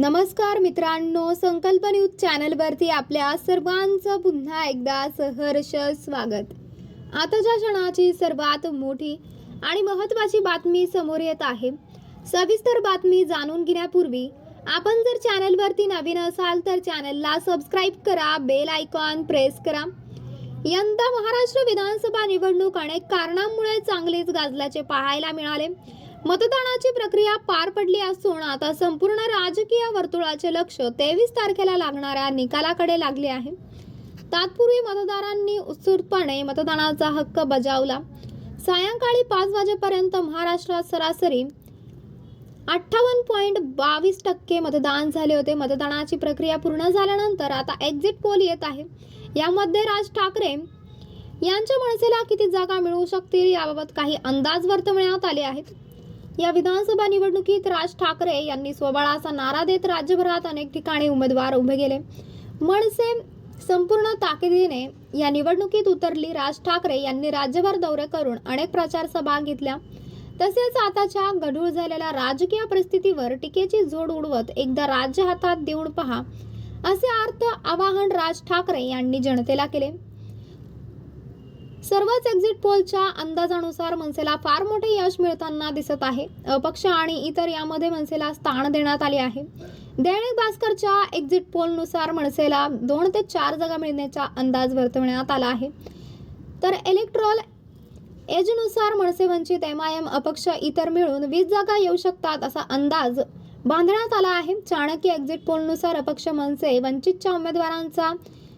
नमस्कार मित्रांनो संकल्प न्यूज चॅनलवरती आपल्या सर्वांचं पुन्हा एकदा सहर्ष स्वागत. आताच्या क्षणाची सर्वात मोठी आणि महत्त्वाची बातमी समोर येत आहे सविस्तर बातमी जाणून घेण्यापूर्वी आपण जर चॅनलवरती नवीन असाल तर चॅनलला सबस्क्राईब करा बेल आयकॉन प्रेस करा. यंदा महाराष्ट्र विधानसभा निवडणूक अनेक कारणांमुळे चांगलेच गाजल्याचे पाहायला मिळाले. मतदानाची प्रक्रिया पार पडली असून आता संपूर्ण राजकीय वर्तुळाचे लक्ष तेवीस तारखेला लागणाऱ्या निकालाकडे लागले आहे. तात्पूर्वी मतदारांनी उत्सुकपणे मतदानाचा हक्क बजावला. सायंकाळी पाच वाजेपर्यंत महाराष्ट्रात सरासरी अठ्ठावन्न पॉईंट बावीस टक्के मतदान झाले होते. मतदानाची प्रक्रिया पूर्ण झाल्यानंतर आता एक्झिट पोल येत आहे. यामध्ये राज ठाकरे यांच्या मनसेला किती जागा मिळू शकतील याबाबत काही अंदाज वर्तवण्यात आले आहेत. या विधानसभा निवडणुकीत राज ठाकरे यांनी स्वबळाचा नारा देत राज्यभरात अनेक ठिकाणी उमेदवार उभे केले मनसे संपूर्ण ताकदीने या निवडणुकीत उतरली. राज ठाकरे यांनी राज्यभर दौरे करून अनेक प्रचार सभा घेतल्या. तसेच आताच्या गढूळ झालेल्या राजकीय परिस्थितीवर टीकेची जोड उडवत एकदा राज्य हातात देऊन पहा असे अर्थ आवाहन राज ठाकरे यांनी जनतेला केले. सर्वच एक्झिट पोलच्या अंदाजानुसार मनसेला फार मोठे यश मिळताना दिसत आहे. अपक्ष आणि इतर यामध्ये मनसेला स्थान देण्यात आले आहे. दैनिक भास्करच्या एक्झिट पोलनुसार मनसेला दोन ते चार जागा मिळण्याचा अंदाज वर्तवण्यात आला आहे. तर electoral एजनुसार MNS Vanchit M I M अपक्ष इतर मिळून वीस जागा येऊ शकतात असा अंदाज बांधण्यात आला आहे. चाणक्य एक्झिट पोलनुसार अपक्ष मनसे वंचितच्या उमेदवारांचा